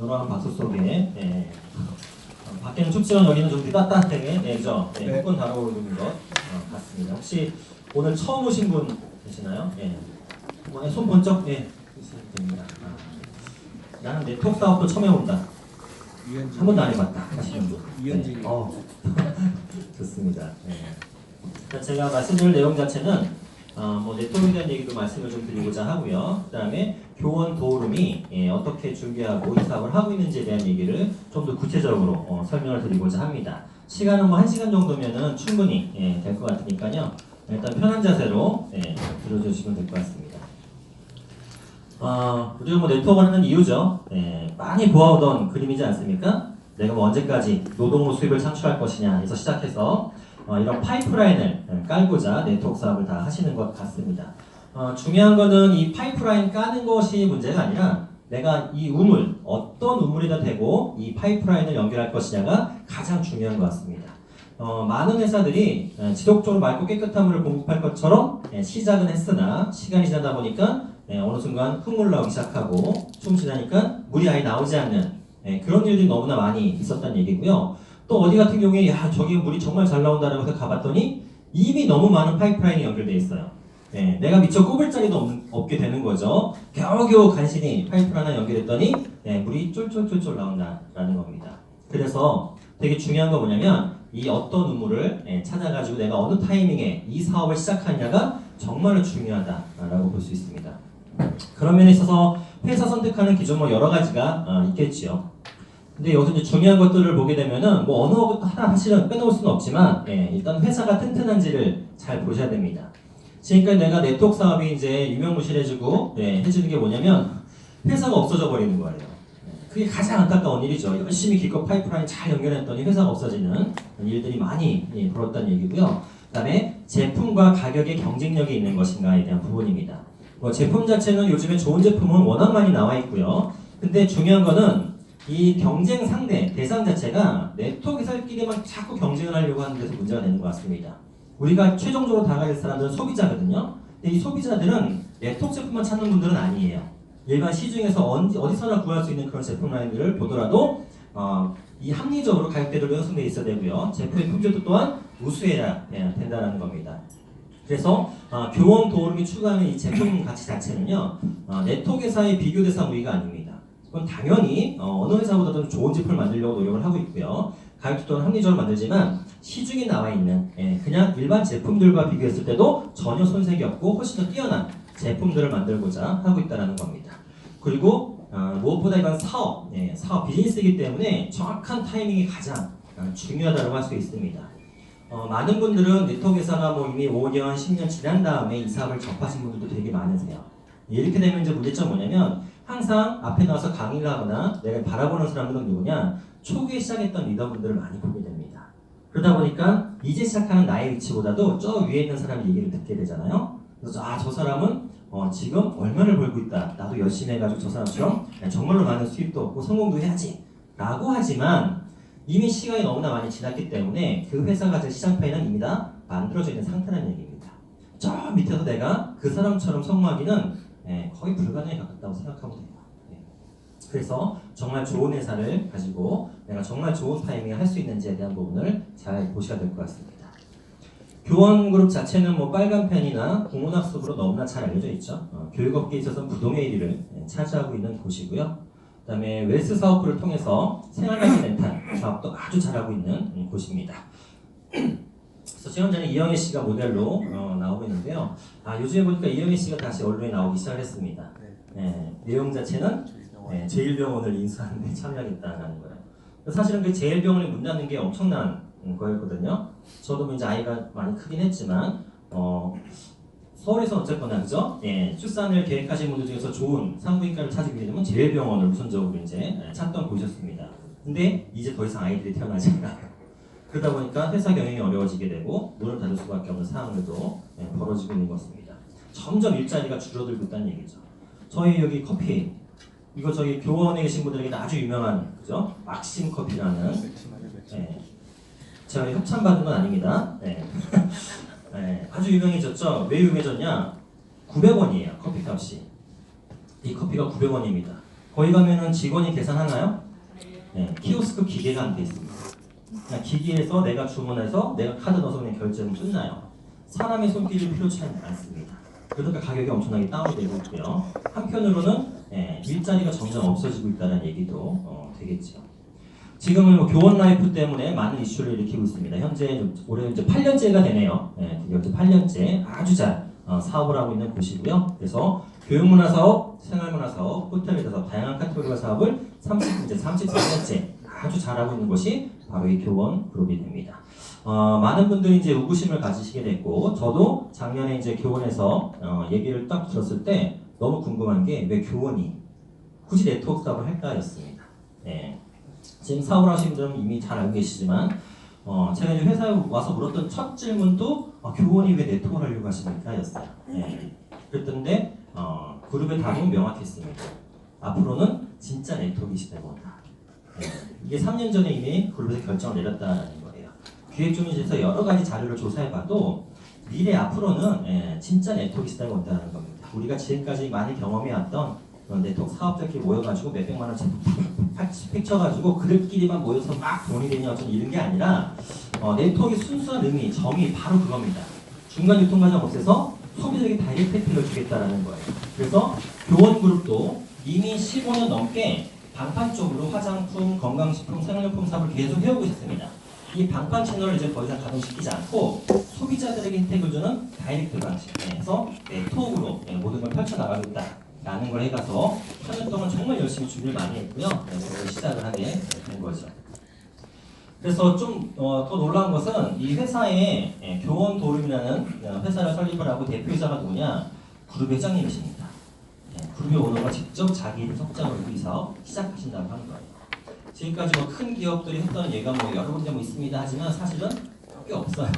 여러한 박수 속에 예. 어, 밖에는 춥지만 여기는 좀 따뜻하게 예, 그죠? 예, 네. 후끈 달아오르는 것 어, 같습니다. 혹시 오늘 처음 오신 분 계시나요? 예. 한번 손 번쩍 예, 됩니다. 아. 나는 네트워크 사업도 처음 해본다. 한 번도 안 해봤다 하시는 분. 이현진이. 네. 어. 좋습니다. 네. 자, 제가 말씀드릴 내용 자체는 어, 뭐 네트워크에 대한 얘기도 말씀을 좀 드리고자 하고요. 그 다음에 교원 도우름이 예, 어떻게 준비하고 이 사업을 하고 있는지에 대한 얘기를 좀 더 구체적으로 어, 설명을 드리고자 합니다. 시간은 뭐 1시간 정도면은 충분히 예, 될것 같으니까요. 일단 편한 자세로 예, 들어주시면 될 것 같습니다. 어, 우리가 뭐 네트워크를 하는 이유죠. 예, 많이 보아오던 그림이지 않습니까? 내가 뭐 언제까지 노동으로 수입을 창출할 것이냐 해서 시작해서 어, 이런 파이프라인을 예, 깔고자 네트워크 사업을 다 하시는 것 같습니다. 어, 중요한 거는 이 파이프라인 까는 것이 문제가 아니라 내가 이 우물, 어떤 우물이다 대고 이 파이프라인을 연결할 것이냐가 가장 중요한 것 같습니다. 어, 많은 회사들이 예, 지속적으로 맑고 깨끗한 물을 공급할 것처럼 예, 시작은 했으나 시간이 지나다 보니까 예, 어느 순간 흙물 나오기 시작하고 좀 지나니까 물이 아예 나오지 않는 예, 그런 일들이 너무나 많이 있었다는 얘기고요. 또 어디 같은 경우에 야 저기 물이 정말 잘 나온다라고 해서 가봤더니 이미 너무 많은 파이프라인이 연결돼 있어요. 예, 내가 미처 꼽을 자리도 없, 게 되는 거죠. 겨우겨우 간신히 파이프를 하나 연결했더니 예, 물이 쫄쫄쫄쫄 나온다라는 겁니다. 그래서 되게 중요한 건 뭐냐면 이 어떤 우물을 예, 찾아가지고 내가 어느 타이밍에 이 사업을 시작하냐가 정말로 중요하다라고 볼 수 있습니다. 그런 면에 있어서 회사 선택하는 기준 뭐 여러 가지가 어, 있겠지요. 근데 여기서 이제 중요한 것들을 보게 되면은 뭐 어느 하나 사실은 빼놓을 수는 없지만 예, 일단 회사가 튼튼한지를 잘 보셔야 됩니다. 지금까지 내가 네트워크 사업이 이제 유명무실해지고 예, 해지는 게 뭐냐면 회사가 없어져 버리는 거예요. 예, 그게 가장 안타까운 일이죠. 열심히 기껏 파이프라인 잘 연결했더니 회사가 없어지는 일들이 많이 예, 벌었다는 얘기고요. 그 다음에 제품과 가격의 경쟁력이 있는 것인가에 대한 부분입니다. 뭐 제품 자체는 요즘에 좋은 제품은 워낙 많이 나와 있고요. 근데 중요한 거는 이 경쟁 상대 대상 자체가 네트워크 회사끼리만 자꾸 경쟁을 하려고 하는 데서 문제가 되는 것 같습니다. 우리가 최종적으로 다가갈 사람들은 소비자거든요. 근데 이 소비자들은 네트워크 제품만 찾는 분들은 아니에요. 일반 시중에서 언제, 어디서나 구할 수 있는 그런 제품 라인들을 보더라도 어, 이 합리적으로 가격대로 형성되어 있어야 되고요. 제품의 품질도 또한 우수해야 예, 된다는 겁니다. 그래서 어, 교원 도우름이 추구하는 이 제품 가치 자체는요 어, 네트워크 회사의 비교 대상 우위가 아닙니다. 그건 당연히 어, 느 회사보다 도 좋은 제품을 만들려고 노력을 하고 있고요. 가격도 또한 합리적으로 만들지만 시중에 나와 있는 예, 그냥 일반 제품들과 비교했을 때도 전혀 손색이 없고 훨씬 더 뛰어난 제품들을 만들고자 하고 있다는 겁니다. 그리고 어, 무엇보다 이건 사업, 예, 사업 비즈니스이기 때문에 정확한 타이밍이 가장 어, 중요하다고 할 수 있습니다. 어, 많은 분들은 네트워크 회사가 뭐 이미 5년, 10년 지난 다음에 이 사업을 접하신 분들도 되게 많으세요. 이렇게 되면 이제 문제점 뭐냐면 항상 앞에 나와서 강의를 하거나 내가 바라보는 사람들은 누구냐 초기에 시작했던 리더분들을 많이 보게 됩니다. 그러다 보니까 이제 시작하는 나의 위치보다도 저 위에 있는 사람 얘기를 듣게 되잖아요. 그래서 아 저 사람은 어, 지금 얼마를 벌고 있다. 나도 열심히 해가지고 저 사람처럼 정말로 많은 수입도 얻고 성공도 해야지. 라고 하지만 이미 시간이 너무나 많이 지났기 때문에 그 회사가 가진 시장 파이는 이미 다 만들어져 있는 상태라는 얘기입니다. 저 밑에서 내가 그 사람처럼 성공하기는 예, 거의 불가능에 가깝다고 생각하면 돼요. 예. 그래서 정말 좋은 회사를 가지고 내가 정말 좋은 타이밍에 할 수 있는지에 대한 부분을 잘 보셔야 될 것 같습니다. 교원 그룹 자체는 뭐 빨간 펜이나 공문학습으로 너무나 잘 알려져 있죠. 어, 교육업계에 있어서 부동의 1위를 예, 차지하고 있는 곳이고요. 그 다음에 웰스 사업부를 통해서 생활가치 렌탈 사업도 아주 잘하고 있는 음, 곳입니다. 그래서 전에 이영애 씨가 모델로 어, 나오고 있는데요. 아 요즘에 보니까 이영애 씨가 다시 언론에 나오기 시작했습니다. 네, 내용 자체는 네, 제일병원을 인수하는 데 참여하겠다는 거예요. 사실은 그 제일병원이 문 닫는 게 엄청난 음, 거였거든요. 저도 뭐 이제 아이가 많이 크긴 했지만 어, 서울에서 어쨌거나 그죠? 예, 출산을 계획하신 분들 중에서 좋은 산부인과를 찾기 위해서는 제일병원을 우선적으로 이제 예, 찾던 곳이었습니다. 근데 이제 더 이상 아이들이 태어나지 않아요. 그러다 보니까 회사 경영이 어려워지게 되고 문을 닫을 수밖에 없는 상황들도 예, 벌어지고 있는 것입니다. 점점 일자리가 줄어들고 있다는 얘기죠. 저희 여기 커피 이거 저희 교원에 계신 분들에게 아주 유명한 그죠? 막심 커피라는 예, 제가 협찬 받은 건 아닙니다. 예. 예, 아주 유명해졌죠. 왜 유명해졌냐? 900원이에요 커피 값이. 이 커피가 900원입니다. 거기 가면은 직원이 계산하나요? 네, 키오스크 기계가 안 돼 있습니다. 그냥 기기에서 내가 주문해서 내가 카드 넣어서 그냥 결제는 끝나요. 사람의 손길이 필요치 않습니다. 그러니까 가격이 엄청나게 다운되고 있고요. 한편으로는 예, 일자리가 점점 없어지고 있다는 얘기도 어, 되겠죠. 지금은 뭐 교원 라이프 때문에 많은 이슈를 일으키고 있습니다. 현재 올해 이제 8년째가 되네요. 예, 이제 8년째 아주 잘 어, 사업을 하고 있는 곳이고요. 그래서 교육문화 사업, 생활문화 사업, 호텔 사업 다양한 카테고리의 사업을 30, 이제 34년째 아주 잘하고 있는 곳이 바로 이 교원 그룹이 됩니다. 어, 많은 분들이 이제 의구심을 가지시게 됐고 저도 작년에 이제 교원에서 어, 얘기를 딱 들었을 때 너무 궁금한 게 왜 교원이 굳이 네트워크 사업을 할까였습니다. 예. 지금 사업을 하시는 분들은 이미 잘 알고 계시지만 어, 제가 이제 회사에 와서 물었던 첫 질문도 어, 교원이 왜 네트워크를 하려고 하십니까? 였어요. 예. 그랬던데 어, 그룹의 답은 명확했습니다. 앞으로는 진짜 네트워크 시대가 온다. 예. 이게 3년 전에 이미 그룹에서 결정을 내렸다는 거예요. 기획중심에서 여러 가지 자료를 조사해봐도 미래 앞으로는 예, 진짜 네트워크 시대가 온다는 겁니다. 우리가 지금까지 많이 경험해왔던 그런 네트워크 사업자끼리 모여가지고 몇백만 원짜리 팩쳐가지고 그들끼리만 모여서 막 돈이 되냐 어쩌 이런 게 아니라 어, 네트워크의 순수한 의미, 정의 바로 그겁니다. 중간 유통 과정 없애서 소비자에게 다이렉트 혜택을 주겠다라는 거예요. 그래서 교원 그룹도 이미 15년 넘게 방판 쪽으로 화장품, 건강식품, 생활용품 사업을 계속 해오고 있습니다. 이 방판 채널을 이제 더 이상 가동시키지 않고 소비자들에게 혜택을 주는 다이렉트 방식에서 네트워크로 네, 모든 걸 펼쳐나가겠다라는 걸 해가서 3년 동안 정말 열심히 준비를 많이 했고요. 네, 시작을 하게 된 거죠. 그래서 좀더 놀라운 것은 이 회사에 예, 교원 도름이라는 어, 회사를 설립을 하고 대표이사가 누구냐? 그룹 회장님이십니다. 예, 그룹의 오너가 직접 자기 이름 석자로 이 사업 시작하신다고 하는 거예요. 지금까지 뭐 큰 기업들이 했던 예가 뭐 여러 군데 뭐 있습니다 하지만 사실은 꽤 없어요.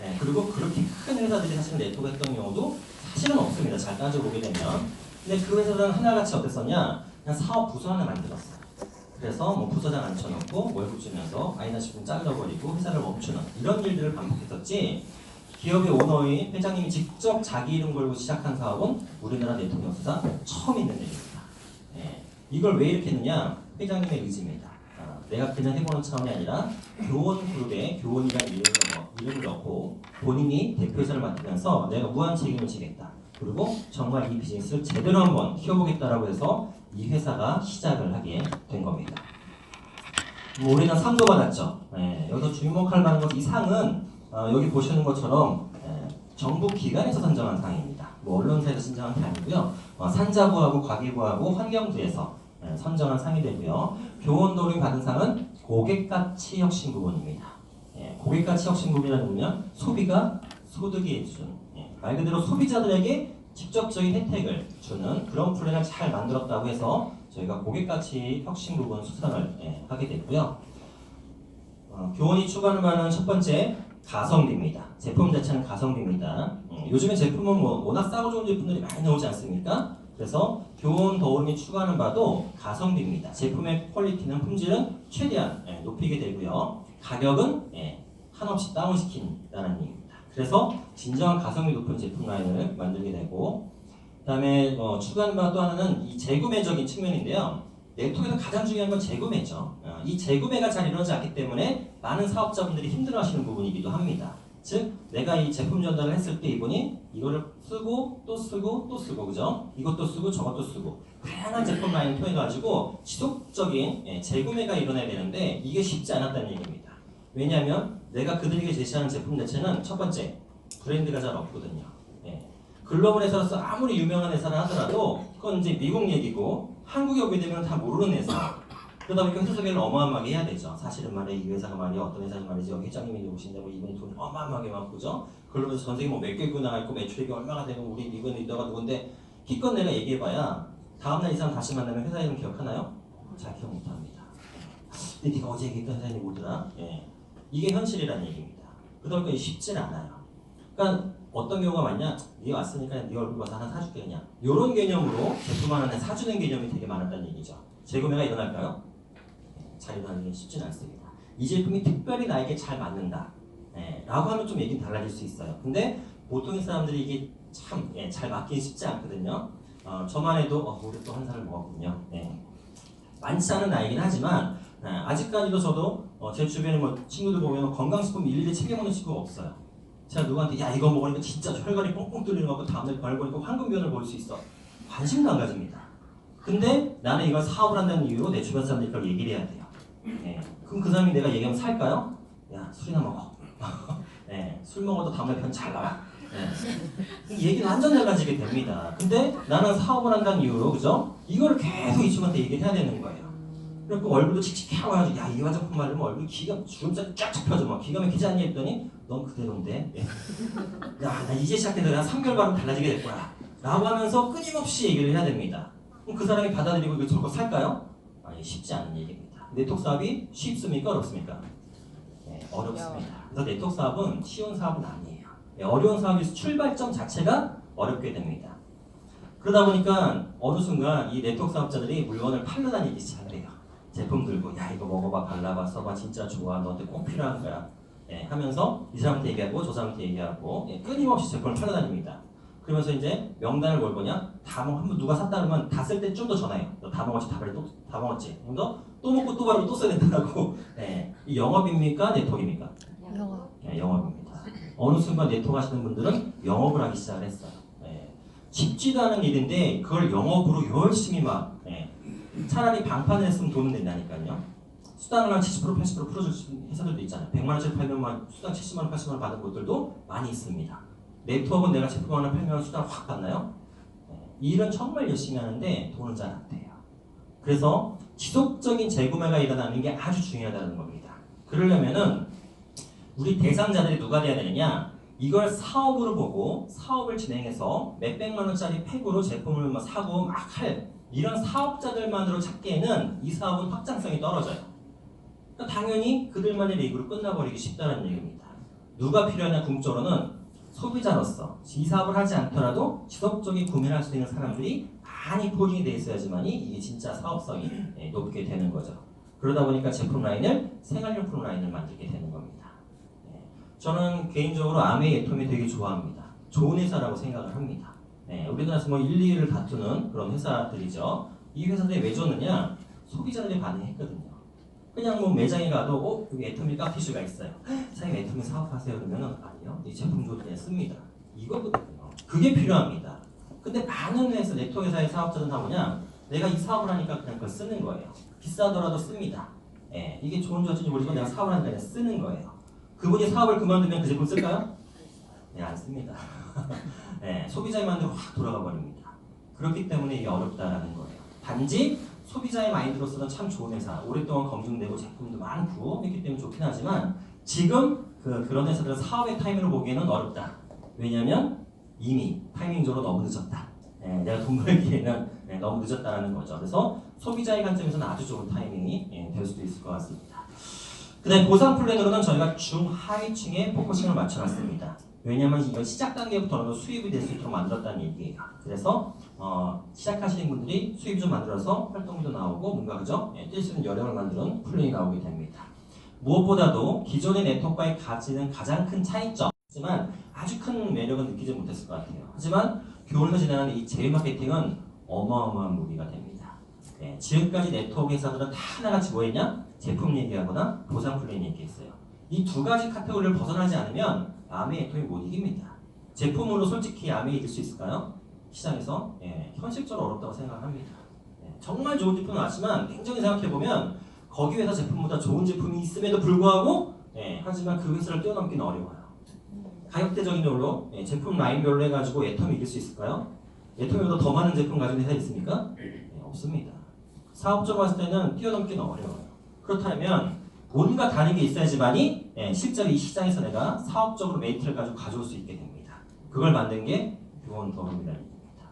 네, 그리고 그렇게 큰 회사들이 사실 네트워크 했던 경우도 사실은 없습니다. 잘 따져보게 되면. 근데 그 회사들은 하나같이 어땠었냐? 그냥 사업 부서 하나 만들었어요. 그래서 뭐 부서장 앉혀놓고 월급 주면서 마이너스 분 잘라버리고 회사를 멈추는 이런 일들을 반복했었지 기업의 오너인 회장님이 직접 자기 이름 걸고 시작한 사업은 우리나라 네트워크 역사상 처음 있는 일입니다. 예, 이걸 왜 이렇게 했느냐? 회장님의 의지입니다. 아, 내가 그냥 해보는 차원이 아니라 교원 그룹에 교원이라는 이름을, 넣, 이름을 넣고 본인이 대표이사를 맡으면서 내가 무한 책임을 지겠다. 그리고 정말 이 비즈니스를 제대로 한번 키워보겠다라고 해서 이 회사가 시작을 하게 된 겁니다. 뭐 올해는 상도 받았죠. 예, 여기서 주목할 만한 것이 이 상은 어, 여기 보시는 것처럼 예, 정부 기관에서 선정한 상입니다. 뭐 언론사에서 선정한 게 아니고요. 어, 산자부하고 과기부하고 환경부에서 예, 선정한 상이 되고요. 교원도를 받은 상은 고객가치 혁신 부분입니다. 예, 고객가치 혁신 부분이라는 거는 소비가 소득이 준 예, 말 그대로 소비자들에게 직접적인 혜택을 주는 그런 플랜을 잘 만들었다고 해서 저희가 고객가치 혁신 부분 수상을 예, 하게 됐고요. 어, 교원이 추구하는 바는 첫 번째 가성비입니다. 제품 자체는 가성비입니다. 음, 요즘에 제품은 뭐 워낙 싸고 좋은 제품들이 많이 나오지 않습니까? 그래서 교원 더움이 추구하는 바도 가성비입니다. 제품의 퀄리티는 품질은 최대한 예, 높이게 되고요. 가격은 예, 한없이 다운시킨다는 얘기입니다. 그래서 진정한 가성비 높은 제품 라인을 만들게 되고 그 다음에 어, 추가하는 바 또 하나는 이 재구매적인 측면인데요. 네트워크에서 가장 중요한 건 재구매죠. 어, 이 재구매가 잘 일어나지 않기 때문에 많은 사업자분들이 힘들어하시는 부분이기도 합니다. 즉 내가 이 제품 전달을 했을 때 이분이 이거를 쓰고 또 쓰고 또 쓰고 그죠? 이것도 쓰고 저것도 쓰고 다양한 제품 라인을 통해 가지고 지속적인 예, 재구매가 일어나야 되는데 이게 쉽지 않았다는 얘기입니다. 왜냐하면 내가 그들에게 제시하는 제품 자체는 첫 번째 브랜드가 잘 없거든요. 예. 글로벌 회사로서 아무리 유명한 회사를 하더라도 그건 이제 미국 얘기고 한국에 오게 되면 다 모르는 회사. 그러다 보니까 회사 소개를 어마어마하게 해야 되죠. 사실은 말이야 이 회사가 말이야 어떤 회사가 말이지 여기 회장님이 오신다고 이분이 돈 어마어마하게 많고죠. 글로벌 전 세계 뭐몇 개국 나가 있고 매출액이 얼마가 되고 우리 미국 리더가 누군데 기껏 내가 얘기해봐야 다음날 이 사람 다시 만나면 회사 이름 기억하나요? 잘 기억 못합니다. 근데 네가 어제 얘기했던 회사님이 뭐더라? 예. 이게 현실이라는 얘기입니다. 그러다 보니까 쉽진 않아요. 그러니까 어떤 경우가 많냐? 네가 왔으니까 네 얼굴 봐서 하나 사줄게 그냥. 이런 개념으로 제품 하나 사주는 개념이 되게 많았다는 얘기죠. 재구매가 일어날까요? 일어나는 게 쉽진 않습니다. 이 제품이 특별히 나에게 잘 맞는다. 네, 라고 하면 좀 얘기는 달라질 수 있어요. 근데 보통의 사람들이 이게 참잘 맞긴 쉽지 않거든요. 어, 저만 해도 어, 올해 또한 살을 먹었군요. 네. 많지 않은 나이긴 하지만 네, 아직까지도 저도 어, 제 주변에 뭐 친구들 보면 건강식품 일일이 챙겨 먹는 친구가 없어요. 제가 누구한테 야 이거 먹으니까 진짜 혈관이 뻥뻥 뚫리는 거고 다음날 발 보니까 황금변을 볼 수 있어. 관심도 안 가집니다. 근데 나는 이걸 사업을 한다는 이유로 내 주변 사람들이 그걸 얘기를 해야 돼요. 네. 그럼 그 사람이 내가 얘기하면 살까요? 야 술이나 먹어. 네. 술 먹어도 다음날 편잘 나와. 네. 이 얘기는 완전 달라지게 됩니다. 근데 나는 사업을 한다는 이유로 그죠? 이걸 계속 이 친구한테 얘기를 해야 되는 거예요. 그리고 얼굴도 칙칙하고 해가지고 야이 화장품 바르면 얼굴 기가 주름살 쫙 잡혀져 막 기가 막히지 않니 했더니 넌 그대로인데 예. 야나 이제 시작해서 한 3개월 바르면 달라지게 될 거야 라고 하면서 끊임없이 얘기를 해야 됩니다 그럼 그 사람이 받아들이고 이거 저거 살까요? 아니 쉽지 않은 얘기입니다 네트워크 사업이 쉽습니까? 어렵습니까? 네, 어렵습니다. 그래서 네트워크 사업은 쉬운 사업은 아니에요. 네, 어려운 사업에서 출발점 자체가 어렵게 됩니다. 그러다 보니까 어느 순간 이 네트워크 사업자들이 물건을 팔러 다니기 시작을 해요. 제품 들고 야 이거 먹어봐 발라봐 써봐 진짜 좋아 너한테 꼭 필요한 거야. 예, 하면서 이 사람한테 얘기하고 저 사람한테 얘기하고 예, 끊임없이 제품을 팔러 다닙니다 그러면서 이제 명단을 뭘 거냐? 다 먹, 한번 누가 샀다 그러면 다 쓸 때 좀 더 전화해요. 너다 먹었지 다, 발라, 또, 다 먹었지 그럼 너또 먹고 또 바르고 또 써야 된다고. 예, 이 영업입니까? 네트워크입니까? 영어. 예, 영업입니다. 어느 순간 네트워크 하시는 분들은 영업을 하기 시작을 했어요. 예, 쉽지도 않은 일인데 그걸 영업으로 열심히 막 예, 차라리 방판을 했으면 돈은 된다니까요. 수당을 한 70% 80% 풀어줄 회사들도 있잖아요. 100만 원짜리 팔면 막 수당 70만 원 80만 원 받은 곳들도 많이 있습니다. 네트워크는 내가 제품 하나 팔면 수당 확 받나요? 네, 이 일은 정말 열심히 하는데 돈은 잘 안 돼요. 그래서 지속적인 재구매가 일어나는 게 아주 중요하다는 겁니다. 그러려면은 우리 대상자들이 누가 돼야 되느냐? 이걸 사업으로 보고 사업을 진행해서 몇백만 원짜리 팩으로 제품을 막 사고 막 할 이런 사업자들만으로 찾기에는 이 사업은 확장성이 떨어져요. 그러니까 당연히 그들만의 리그로 끝나버리기 쉽다는 얘기입니다. 누가 필요하냐 궁극적으로는 소비자로서 이 사업을 하지 않더라도 지속적인 구매를 할 수 있는 사람들이 많이 포진이 돼 있어야지만이 이게 진짜 사업성이 예, 높게 되는 거죠. 그러다 보니까 제품 라인을 생활용품 라인을 만들게 되는 겁니다. 예, 저는 개인적으로 아메이 애톰이 되게 좋아합니다. 좋은 회사라고 생각을 합니다. 네, 우리나라에서 뭐 1, 2위를 다투는 그런 회사들이죠. 이왜 좋느냐? 소비자들이 반응했거든요. 그냥 뭐 매장에 가도 어? 여기 애터미 카피슈가 있어요. 사장님 애터미 사업하세요 그러면 은 아니요. 이 제품 때 씁니다. 이거거든요. 그게 필요합니다. 근데 많은 회사, 네트워크 회사의 사업자들은 다 뭐냐? 내가 이 사업을 하니까 그냥 그걸 쓰는 거예요. 비싸더라도 씁니다. 예, 이게 좋은지 어쩐지 모르지만 내가 사업을 하니까 그냥 쓰는 거예요. 그분이 사업을 그만두면 그 제품 쓸까요? 네, 안 씁니다. 네, 소비자의 마인드로 확 돌아가 버립니다. 그렇기 때문에 이게 어렵다라는 거예요. 단지 소비자의 마인드로서는 참 좋은 회사, 오랫동안 검증되고 제품도 많고 했기 때문에 좋긴 하지만 지금 그, 그런 회사들은 사업의 타이밍을 보기에는 어렵다. 왜냐하면 이미 타이밍적으로 너무 늦었다. 네, 내가 돈 벌기에는 네, 너무 늦었다라는 거죠. 그래서 소비자의 관점에서는 아주 좋은 타이밍이 예, 될 수도 있을 것 같습니다. 그다음 보상 플랜으로는 저희가 중하위층에 포커싱을 맞춰놨습니다. 왜냐하면 이건 시작 단계부터는 수입이 될 수 있도록 만들었다는 얘기예요. 그래서 어, 시작하시는 분들이 수입 좀 만들어서 활동비도 나오고 뭔가 그죠? 예, 뛸수 있는 여력을 만드는 플랜이 나오게 됩니다. 무엇보다도 기존의 네트워크와의 가지는 가장 큰 차이점이지만 아주 큰 매력은 느끼지 못했을 것 같아요. 하지만 교훈을 지나는 이 제휴 마케팅은 어마어마한 무기가 됩니다. 예, 지금까지 네트워크 회사들은 다 하나같이 뭐했냐? 제품 얘기하거나 보상 플랜 얘기했어요. 이 두 가지 카테고리를 벗어나지 않으면 아메 애통이 못 이깁니다. 제품으로 솔직히 아메 이길 수 있을까요? 시장에서 예, 현실적으로 어렵다고 생각합니다. 예, 정말 좋은 제품은 맞지만 냉정히 생각해보면 거기 회사 제품보다 좋은 제품이 있음에도 불구하고 예, 하지만 그 회사를 뛰어넘기는 어려워요. 가격대적인 걸로 예, 제품 라인별로 해가지고 애텀이 이길 수 있을까요? 애텀보다 더 많은 제품 가진 회사 있습니까? 예, 없습니다. 사업적으로 봤을 때는 뛰어넘기는 어려워요. 그렇다면 뭔가 다른 게 있어야지만이 예, 실제로 이 시장에서 내가 사업적으로 메리트를 가지고 가져올 수 있게 됩니다. 그걸 만든 게 교원 더럽이라는 얘기입니다.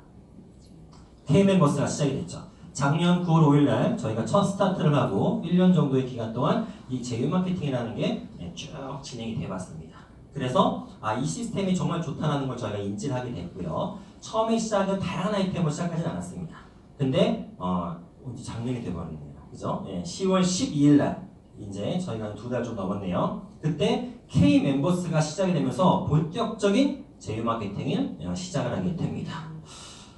K멤버스가 시작이 됐죠. 작년 9월 5일 날 저희가 첫 스타트를 하고 1년 정도의 기간 동안 이 제휴 마케팅이라는 게 쭉 진행이 돼 봤습니다. 그래서 아, 이 시스템이 정말 좋다는 걸 저희가 인지를 하게 됐고요. 처음에 시작은 다양한 아이템으로 시작하진 않았습니다. 근데 어, 이제 작년이 돼버리네요. 그죠? 예, 10월 12일 날 이제 저희가 두 달 좀 넘었네요. 그때 K 멤버스가 시작이 되면서 본격적인 제휴 마케팅을 어, 시작을 하게 됩니다.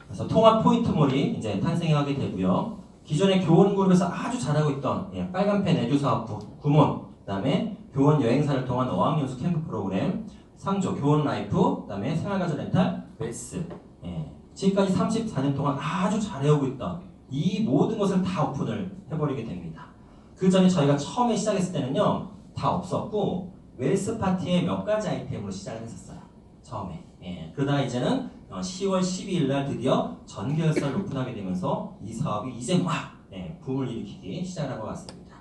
그래서 통합 포인트몰이 이제 탄생하게 되고요. 기존의 교원 그룹에서 아주 잘하고 있던 예, 빨간펜 에듀 사업부 구몬, 그다음에 교원 여행사를 통한 어학연수 캠프 프로그램, 상조 교원 라이프, 그다음에 생활가전 렌탈, 웰스. 예, 지금까지 34년 동안 아주 잘해오고 있던 이 모든 것을 다 오픈을 해버리게 됩니다. 그 전에 저희가 처음에 시작했을 때는요 다 없었고 웰스 파티의 몇 가지 아이템으로 시작을 했었어요. 처음에. 예, 그러다가 이제는 어, 10월 12일 날 드디어 전결사를 오픈하게 되면서 이 사업이 이제 막 예, 붐을 일으키기 시작한 것 같습니다.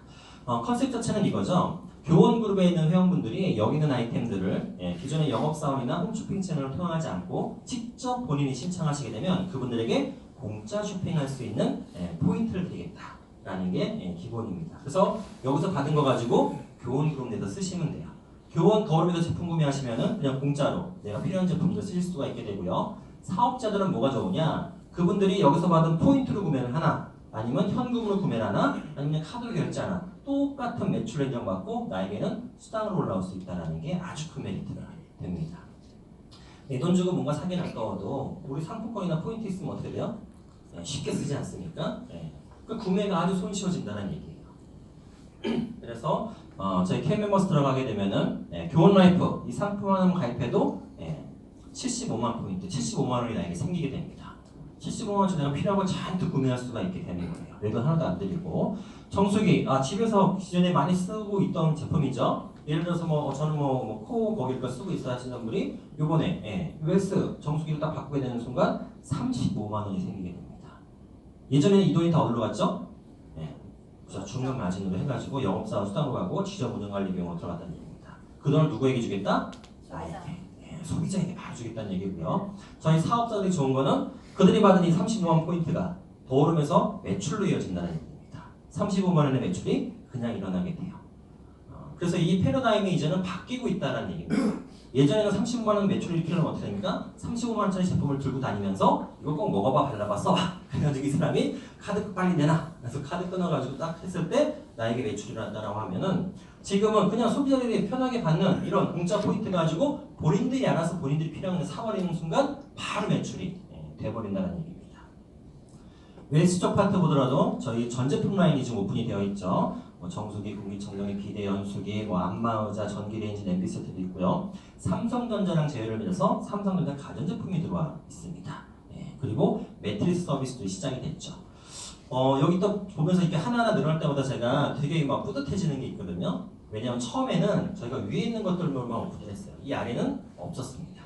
어, 컨셉 자체는 이거죠. 교원 그룹에 있는 회원분들이 여기 있는 아이템들을 예, 기존의 영업사원이나 홈쇼핑 채널을 통하지 않고 직접 본인이 신청하시게 되면 그분들에게 공짜 쇼핑할 수 있는 예, 포인트를 드리겠다라는 게 예, 기본입니다. 그래서 여기서 받은 거 가지고 교원 그룹 내에서 쓰시면 돼요. 교원 거울에서 제품 구매하시면은 그냥 공짜로 내가 필요한 제품들 쓰실 수가 있게 되고요. 사업자들은 뭐가 좋으냐? 그분들이 여기서 받은 포인트로 구매를 하나, 아니면 현금으로 구매를 하나, 아니면 카드로 결제하나 똑같은 매출 인정받고 나에게는 수당으로 올라올 수 있다는 게 아주 큰 메리트가 됩니다. 내 돈 주고 뭔가 사긴 아까워도 우리 상품권이나 포인트 있으면 어떻게 돼요? 네, 쉽게 쓰지 않습니까? 네. 그 구매가 아주 손쉬워진다는 얘기예요. 그래서 어, 저희 멤버스 들어가게 되면은 예, 교원 라이프 이 상품 하나 가입해도 예, 75만 포인트, 75만 원이 나에게 생기게 됩니다. 75만 원치 내가 필요한 걸 잔뜩 구매할 수가 있게 되는 거예요. 내돈 하나도 안 들이고 정수기 아 집에서 기존에 많이 쓰고 있던 제품이죠. 예를 들어서 뭐 어, 저는 뭐, 뭐 코, 거길 거 쓰고 있어 하시는 분이 요번에 예, 웨스 정수기를 딱 바꾸게 되는 순간 35만 원이 생기게 됩니다. 예전에는 이 돈이 다 어디로 갔죠? 예, 그래서 중간 마진으로 해가지고 영업사원 수당으로 가고 지점 운영관리 비용으로 들어갔다는 얘기입니다. 그 돈을 누구에게 주겠다? 나에게. 예, 소비자에게 바로 주겠다는 얘기고요. 저희 사업자들이 좋은 거는 그들이 받은 이 35만 포인트가 더 오르면서 매출로 이어진다는 얘기입니다. 35만 원의 매출이 그냥 일어나게 돼요. 어, 그래서 이 패러다임이 이제는 바뀌고 있다는 얘기입니다. 예전에는 35만 원 매출을 일으키려면 어떻게 됩니까? 35만 원짜리 제품을 들고 다니면서 이거 꼭 먹어봐 발라봐 써봐 그래가지고 이 사람이 카드 빨리 내놔 그래서 카드 끊어가지고 딱 했을 때 나에게 매출이 난다라고 하면은 지금은 그냥 소비자들이 편하게 받는 이런 공짜 포인트 가지고 본인들이 알아서 본인들이 필요한 걸 사버리는 순간 바로 매출이 예, 돼버린다는 얘기입니다. 웰스 쪽 파트 보더라도 저희 전 제품 라인이 지금 오픈이 되어 있죠. 뭐 정수기, 공기청정기, 비대 연수기, 뭐 안마의자, 전기레인지, 냄비 세트도 있고요. 삼성전자랑 제휴를 맺어서 삼성전자 가전제품이 들어와 있습니다. 예, 그리고 매트리스 서비스도 시작이 됐죠. 어, 여기 또 보면서 이렇게 하나하나 늘어날 때마다 제가 되게 막 뿌듯해지는 게 있거든요. 왜냐하면 처음에는 저희가 위에 있는 것들만 오픈을 했어요. 이 아래는 없었습니다.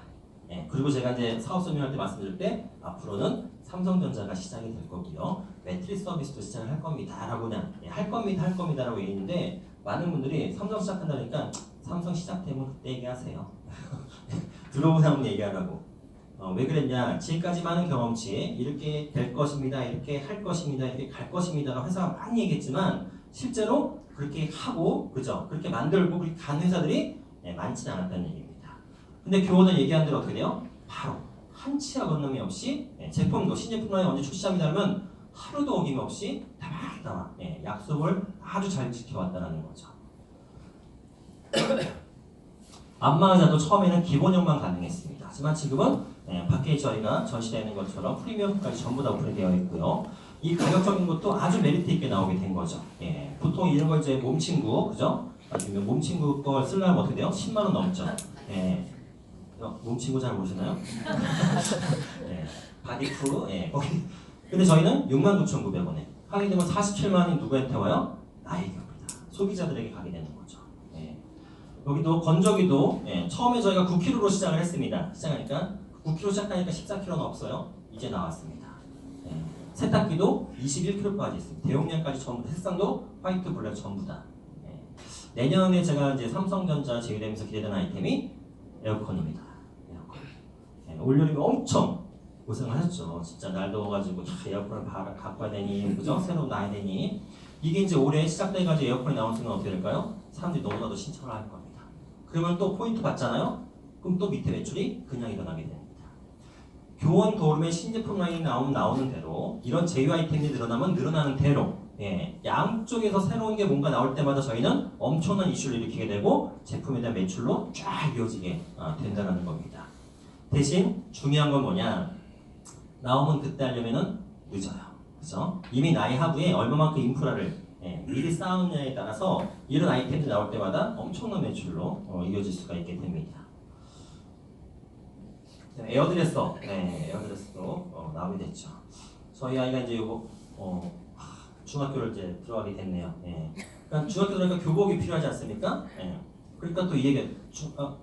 예, 그리고 제가 이제 사업 설명할 때 말씀드릴 때 앞으로는 삼성전자가 시작이 될 거고요. 매트리스 서비스도 시작을 할 겁니다. 라고 그냥 예, 할 겁니다, 할 겁니다 라고 얘기했는데 많은 분들이 삼성 시작한다니까 삼성 시작되면 그때 얘기하세요. 사람 얘기하라고. 어, 왜 그랬냐? 지금까지 많은 경험치 이렇게 될 것입니다, 이렇게 할 것입니다, 이렇게 갈 것입니다가 회사가 많이 얘기했지만 실제로 그렇게 하고 그죠? 그렇게 만들고 그렇게 간 회사들이 예, 많지는 않았다는 얘기입니다. 근데 교원은 얘기한 대로 어떻게 돼요? 바로 한치 어긋남이 없이 예, 제품도 신제품 라인 언제 출시합니다 하면 하루도 어김없이 다박다박 예, 약속을 아주 잘 지켜왔다는 거죠. 안마의자도 처음에는 기본형만 가능했습니다. 하지만 지금은 예, 밖에 저희가 전시되어 있는 것처럼 프리미엄까지 전부 다 오픈이 되어 있고요. 이 가격적인 것도 아주 메리트 있게 나오게 된 거죠. 예, 보통 이런 걸 이제 몸친구, 그죠? 아니면 몸친구 걸 쓰려면 어떻게 돼요? 10만 원 넘죠. 예. 어, 몸친구 잘 모르시나요? 예, 바디프, 예, 거기. 근데 저희는 69,900원에 하게 되면 47만 원이 누구한테 와요? 나에게 옵니다. 소비자들에게 가게 되는 거죠. 예. 여기도 건조기도 예, 처음에 저희가 9kg로 시작을 했습니다. 시작하니까 9kg 시작하니까 14kg는 없어요. 이제 나왔습니다. 예. 세탁기도 21kg까지 있습니다. 대용량까지 전부 다, 색상도 화이트, 블랙 전부 다. 예. 내년에 제가 이제 삼성전자 제휴되면서 기대되는 아이템이 에어컨입니다. 에어컨. 예, 올여름에 엄청 고생하셨죠. 진짜 날 더워가지고 야, 에어컨을 바, 갖고 와야 되니, 그죠? 새로 놔야 되니. 이게 이제 올해 시작돼가지고 에어컨이 나온 순간 어떻게 될까요? 사람들이 너무나도 신청을 할 겁니다. 그러면 또 포인트 받잖아요? 그럼 또 밑에 매출이 그냥 일어나게 됩니다. 교원 도움의 신제품 라인이 나오면 나오는 대로 이런 제휴 아이템이 늘어나면 늘어나는 대로 예, 양쪽에서 새로운 게 뭔가 나올 때마다 저희는 엄청난 이슈를 일으키게 되고 제품에 대한 매출로 쫙 이어지게 어, 된다는 겁니다. 대신 중요한 건 뭐냐? 나오면 그때 하려면은 늦어요. 그죠? 이미 나이 하부에 얼마만큼 인프라를 예, 미리 쌓았느냐에 따라서 이런 아이템이 나올 때마다 엄청난 매출로 어, 이어질 수가 있게 됩니다. 네, 에어드레서, 네, 에어드레스도 어, 나오게 됐죠. 저희 아이가 이제 이거 어, 하, 중학교를 이제 들어가게 됐네요. 예. 그러니까 중학교 들어가니까 교복이 필요하지 않습니까? 예. 그러니까 또 이 얘기 중, 어,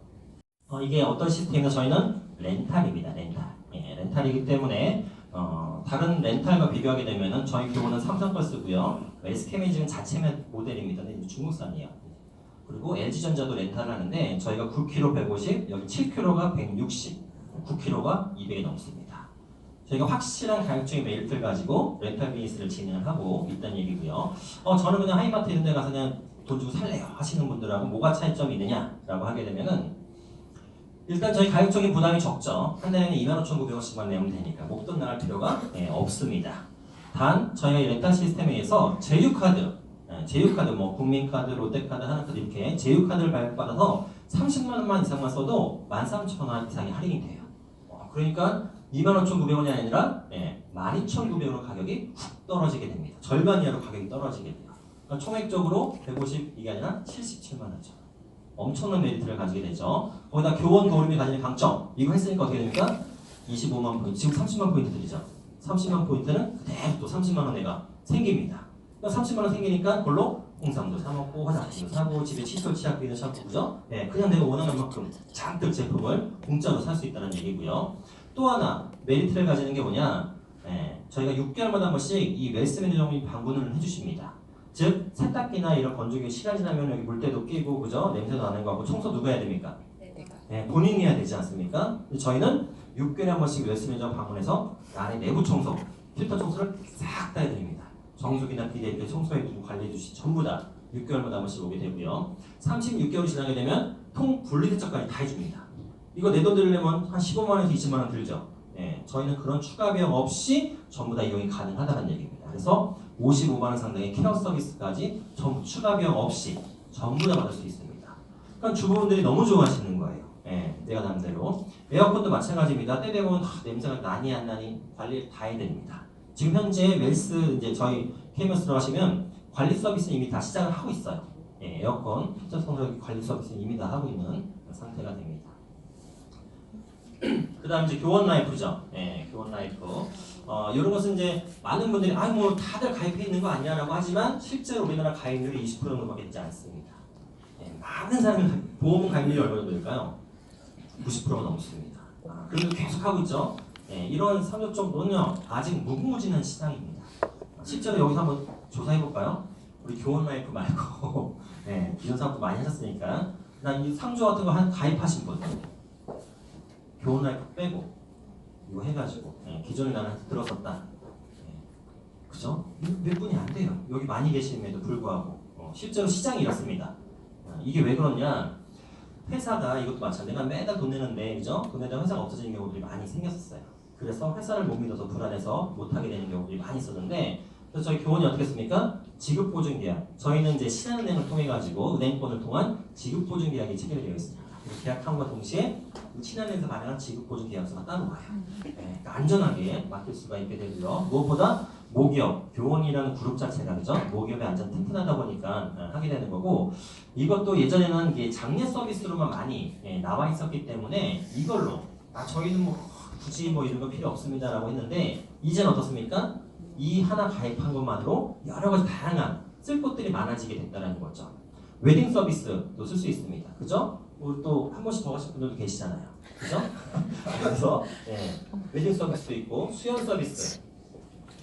어, 이게 어떤 시스템이냐 저희는 렌탈입니다. 렌탈. 예, 렌탈이기 때문에 어, 다른 렌탈과 비교하게 되면은 저희 교본은 삼성 걸 쓰고요. SK매직은 자체 모델입니다. 중국산이에요. 그리고 LG전자도 렌탈을 하는데 저희가 9kg 150, 여기 7kg가 160, 9kg가 200이 넘습니다. 저희가 확실한 가격적인 메리트를 가지고 렌탈 비즈니스를 진행을 하고 있다는 얘기고요. 어, 저는 그냥 하이마트 이런 데 가서 그냥 돈 주고 살래요 하시는 분들하고 뭐가 차이점이 있느냐라고 하게 되면은 일단 저희 가격적인 부담이 적죠. 한 달에는 25,900원씩만 내면 되니까 목돈 나갈 필요가 예, 없습니다. 단 저희가 이 렌탈 시스템에 의해서 제휴카드, 예, 제휴카드 뭐 국민카드, 롯데카드, 하나카드 이렇게 제휴카드를 발급받아서 30만 원만 이상만 써도 13,000원 이상이 할인이 돼요. 어, 그러니까 25,900원이 아니라 예, 12,900원 가격이 훅 떨어지게 됩니다. 절반 이하로 가격이 떨어지게 돼요. 그러니까 총액적으로 150 이게 아니라 77만 원이죠. 엄청난 메리트를 가지게 되죠. 거기다 교원 도우림이 가지는 강점 이거 했으니까 어떻게 됩니까? 25만 포인트 지금 30만 포인트 들이죠. 30만 포인트는 그대로 또 30만 원 내가 생깁니다. 그러니까 30만 원 생기니까 그걸로 홍삼도 사 먹고 화장품도 사고 집에 칫솔 치약비도 사고 그죠? 네, 그냥 내가 원하는 만큼 잔뜩 제품을 공짜로 살 수 있다는 얘기고요. 또 하나 메리트를 가지는 게 뭐냐? 네, 저희가 6개월마다 한 번씩 이 웰스 매니저님이 방문을 해주십니다. 즉 세탁기나 이런 건조기 시간 지나면 여기 물때도 끼고 그죠? 냄새도 나는 거고 청소 누가 해야 됩니까? 네, 본인이 해야 되지 않습니까? 저희는 6개월에 한 번씩 매니저 방문해서 안에 내부 청소, 필터 청소를 싹 다 해드립니다. 정수기나 비데 이렇게 청소해주고 관리해 주시 전부 다 6개월마다 한 번씩 오게 되고요. 36개월이 지나게 되면 통 분리 세척까지 다 해줍니다. 이거 내 돈 들려면 한 15만 원에서 20만 원 들죠. 네, 저희는 그런 추가 비용 없이 전부 다 이용이 가능하다는 얘기입니다. 그래서 55만 원 상당의 케어 서비스까지 전부 추가 비용 없이 전부 다 받을 수 있습니다. 그러니까 주부분들이 너무 좋아하시는 거예요. 예, 내가 남대로. 에어컨도 마찬가지입니다. 때 되면 아, 냄새가 나니 안 나니 관리를 다 해야 됩니다. 지금 현재 웰스 이제 저희 KMS 들어가시면 관리 서비스 이미 다 시작을 하고 있어요. 예, 에어컨 필터 청소기 관리 서비스 이미 다 하고 있는 상태가 됩니다. 그다음 이제 교원 라이프죠. 예, 교원 라이프. 어, 이런 것은 이제 많은 분들이 아뭐 다들 가입해 있는 거 아니야라고 하지만 실제로 우리나라 가입률이 20% 정도밖에 되지 않습니다. 예, 많은 사람이 가- 보험 가입률이 얼마 정도 될까요? 90%가 넘습니다. 아, 그래도 계속 하고 있죠. 예, 이런 산업 정도는요 아직 무궁무진한 시장입니다. 실제로 여기서 한번 조사해 볼까요? 우리 교원 라이프 말고 예, 기존 사업도 많이 하셨으니까 나이 상조 같은 거 한 가입하신 분 교원 라이프 빼고 이거 해가지고 예, 기존에 나는 들었었다. 예, 그죠? 몇, 몇 분이 안 돼요. 여기 많이 계심에도 불구하고 어, 실제로 시장이 이렇습니다. 어, 이게 왜 그러냐? 회사가 이것도 마찬가지. 내가 매달 돈 내는데 그죠? 돈 내다 회사가 없어지는 경우들이 많이 생겼었어요. 그래서 회사를 못 믿어서 불안해서 못하게 되는 경우들이 많이 있었는데 그래서 저희 교원이 어떻게 했습니까? 지급보증계약. 저희는 이제 신한은행을 통해 가지고 은행권을 통한 지급보증계약이 체결되어 있습니다. 계약함과 동시에 그 신한은행에서 발행한 지급보증계약서가 따로 와요. 네, 그러니까 안전하게 맡길 수가 있게 되고요. 무엇보다 모기업, 교원이라는 그룹 자체가 그죠? 모기업의 안전 튼튼하다 보니까 어, 하게 되는 거고 이것도 예전에는 장례 서비스로만 많이 예, 나와 있었기 때문에 이걸로 아 저희는 뭐 굳이 뭐 이런 거 필요 없습니다라고 했는데 이제는 어떻습니까? 이 하나 가입한 것만으로 여러 가지 다양한 쓸 곳들이 많아지게 됐다는 거죠. 웨딩 서비스도 쓸 수 있습니다. 그죠? 우리 또 한 번씩 더 가실 분들도 계시잖아요. 그죠? 그래서 예, 웨딩 서비스도 있고 수연 서비스.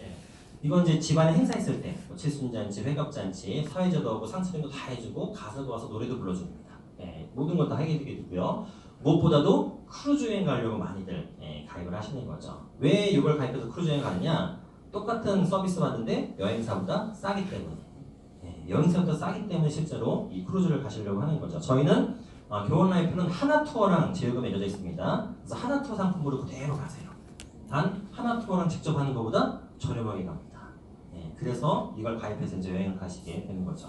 예, 이건 이제 집안에 행사 있을 때, 뭐 칠순잔치, 회갑잔치, 사회자도 하고 상처님도 다 해주고 가수도 와서 노래도 불러줍니다. 예, 모든 걸 다 하게 되게 되고요. 무엇보다도 크루즈 여행 가려고 많이들 예, 가입을 하시는 거죠. 왜 이걸 가입해서 크루즈 여행 가느냐? 똑같은 서비스 받는데 여행사보다 싸기 때문에. 예, 여행사보다 싸기 때문에 실제로 이 크루즈를 가시려고 하는 거죠. 저희는 어, 교원 라이프는 하나 투어랑 제휴가 맺어져 있습니다. 그래서 하나 투어 상품으로 그대로 가세요. 단 하나 투어랑 직접 하는 것보다 저렴하게 갑니다. 예, 그래서 이걸 가입해서 이제 여행을 가시게 되는 거죠.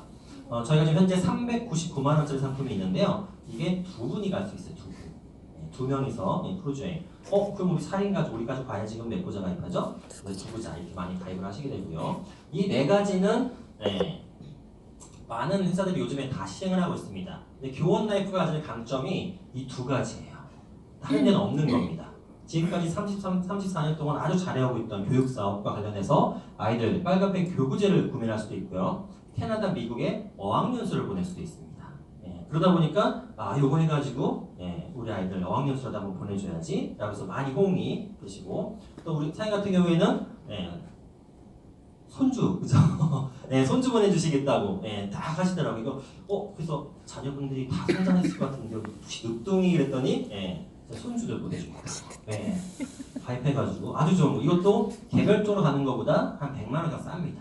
어, 저희가 지금 현재 399만 원짜리 상품이 있는데요. 이게 두 분이 갈 수 있어요. 두 분. 두 명이서 예, 프로주행. 어 그럼 우리 4인 가족 우리 가족 과연 지금 몇 구자 가입하죠? 두 구자 이렇게 많이 가입을 하시게 되고요. 이 네 가지는 예, 많은 회사들이 요즘에 다 시행을 하고 있습니다. 근데 교원 라이프가 가지는 강점이 이 두 가지예요. 다른 데는 없는 겁니다. 지금까지 33, 34년 동안 아주 잘해오고 있던 교육 사업과 관련해서 아이들 빨간백 교구제를 구매할 를 수도 있고요. 캐나다, 미국에 어학연수를 보낼 수도 있습니다. 예, 그러다 보니까 아 요거 해가지고 예, 우리 아이들 어학연수라도 한번 보내줘야지 라고 해서 많이 호응이 되시고 또 우리 사인 같은 경우에는 예, 손주 그죠? 네, 손주 보내주시겠다고 예, 딱 하시더라고요. 이거 어 그래서 자녀분들이 다 성장했을 것 같은데 늑둥이 그랬더니 예, 손주들 보내줍니다. 네, 가입해가지고 아주 좋은 거. 이것도 개별적으로 가는 것보다 한 100만 원더 쌉니다.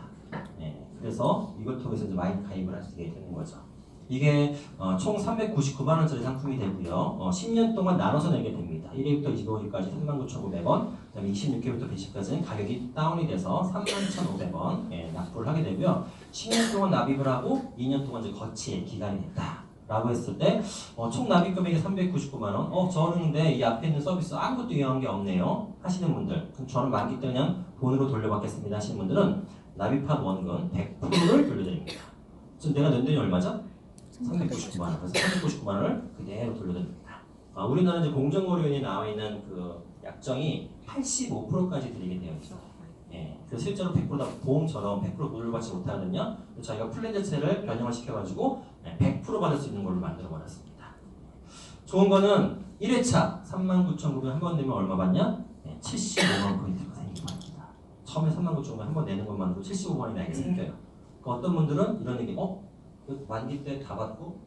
네, 그래서 이걸 통해서 이제 많이 가입을 하시게 되는 거죠. 이게 어, 총 399만 원짜리 상품이 되고요. 어, 10년 동안 나눠서 내게 됩니다. 1회부터 25회까지 39,500원, 그다음에 26회부터 100회까지는 가격이 다운이 돼서 31,500원 예, 납부를 하게 되고요. 10년 동안 납입을 하고 2년 동안 이제 거치의 기간이 됐다. 라고 했을 때, 어, 총 납입 금액이 399만원. 어, 저는 근데 이 앞에 있는 서비스 아무것도 이용한 게 없네요. 하시는 분들. 그럼 저는 만기 때 그냥 돈으로 돌려받겠습니다. 하시는 분들은 납입한 원금 100%를 돌려드립니다. 지금 내가 낸 돈이 얼마죠? 399만 원. 그래서 399만 원을 그대로 돌려드립니다. 아, 우리나라 이제 공정거래위원회에 나와 있는 그 약정이 85%까지 드리게 되어 있어요. 예, 그래서 실제로 100%다 보험처럼 100% 돌려받지 못하거든요. 저희가 플랜 자체를 변형을 시켜가지고 네, 100% 받을 수 있는 걸로 만들어 버렸습니다. 좋은 거는 1회차 39,900한번 내면 얼마 받냐? 네, 75만 포인트가 생기고 합니다. 처음에 39,900한번 내는 것만으로 75만이 나게 생겨요. 그 어떤 분들은 이런 얘기, 어? 이거 만기 때 다 받고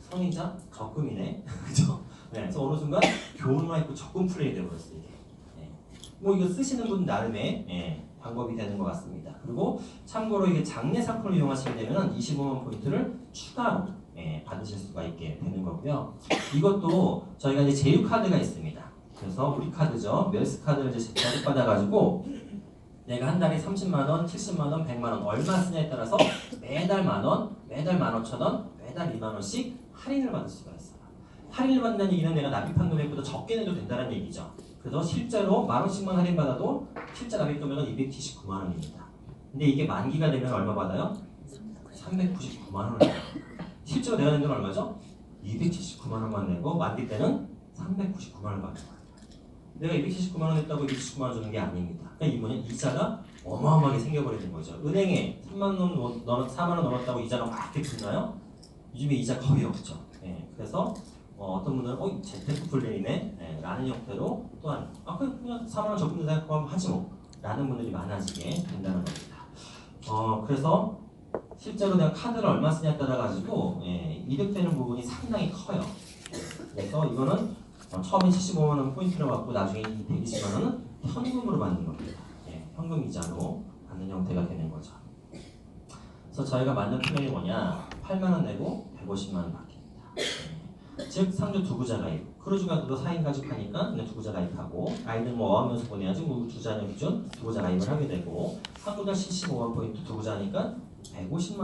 성이자 적금이네. 그죠? 네, 그래서 어느 순간 교훈화 있고 적금 플레이 되어버렸어요, 이게. 네. 뭐 이거 쓰시는 분 나름의 예, 방법이 되는 것 같습니다. 그리고 참고로 이게 장례 상품을 이용하시게 되면 25만 포인트를 추가로 예, 받으실 수가 있게 되는 거고요. 이것도 저희가 이제 제휴 카드가 있습니다. 그래서 우리 카드죠. 멜스 카드를 이제 제휴 받아가지고 내가 한 달에 30만 원, 70만 원, 100만 원 얼마 쓰냐에 따라서 매달 만 원, 매달 만 오천 원, 매달 2만 원씩 할인을 받을 수가 있어요. 할인을 받는다는 얘기는 내가 납입한 금액보다 적게 내도 된다는 얘기죠. 그래서 실제로 만 원씩만 할인 받아도 실제 납입 금액은 279만 원입니다. 근데 이게 만기가 되면 얼마 받아요? 399만 원을 내요. 실제로 내가 낸돈 얼마죠? 279만 원만 내고 만기 때는 399만 원 받는 거예요. 내가 279만 원 냈다고 279만 원 주는 게 아닙니다. 그러니까 이번에 이자가 어마어마하게 생겨버리는 거죠. 은행에 3만 원 넣어 4만 원 넣었다고 이자가 막 이렇게 붙나요? 요즘에 이자 거의 없죠. 예, 그래서 어, 떤 분들은 어, 재테크 플랜이네 예, 라는 형태로 또한 아 그냥 그냥 4만 원 적금 내고 하면 하지 뭐 라는 분들이 많아지게 된다는 겁니다. 어, 그래서 실제로 내가 카드를 얼마 쓰냐에 따라 가지고 예, 이득되는 부분이 상당히 커요. 그래서 이거는 어, 처음에 75만 원 포인트를 받고 나중에 이 120만 원은 현금으로 받는 겁니다. 예, 현금 이자로 받는 형태가 되는 거죠. 그래서 저희가 만든 플랜이 뭐냐? 8만 원 내고 150만 원 받습니다. 예, 즉 상주 두 구자 가입. 크루즈 가도 4인 가족 하니까 그냥 두 구자 가입하고 아이들 뭐 어학연수 보내야지 뭐 두 자녀 기준 두 구자 가입을 하게 되고 한국가 75만 포인트 두 구자 하니까 150만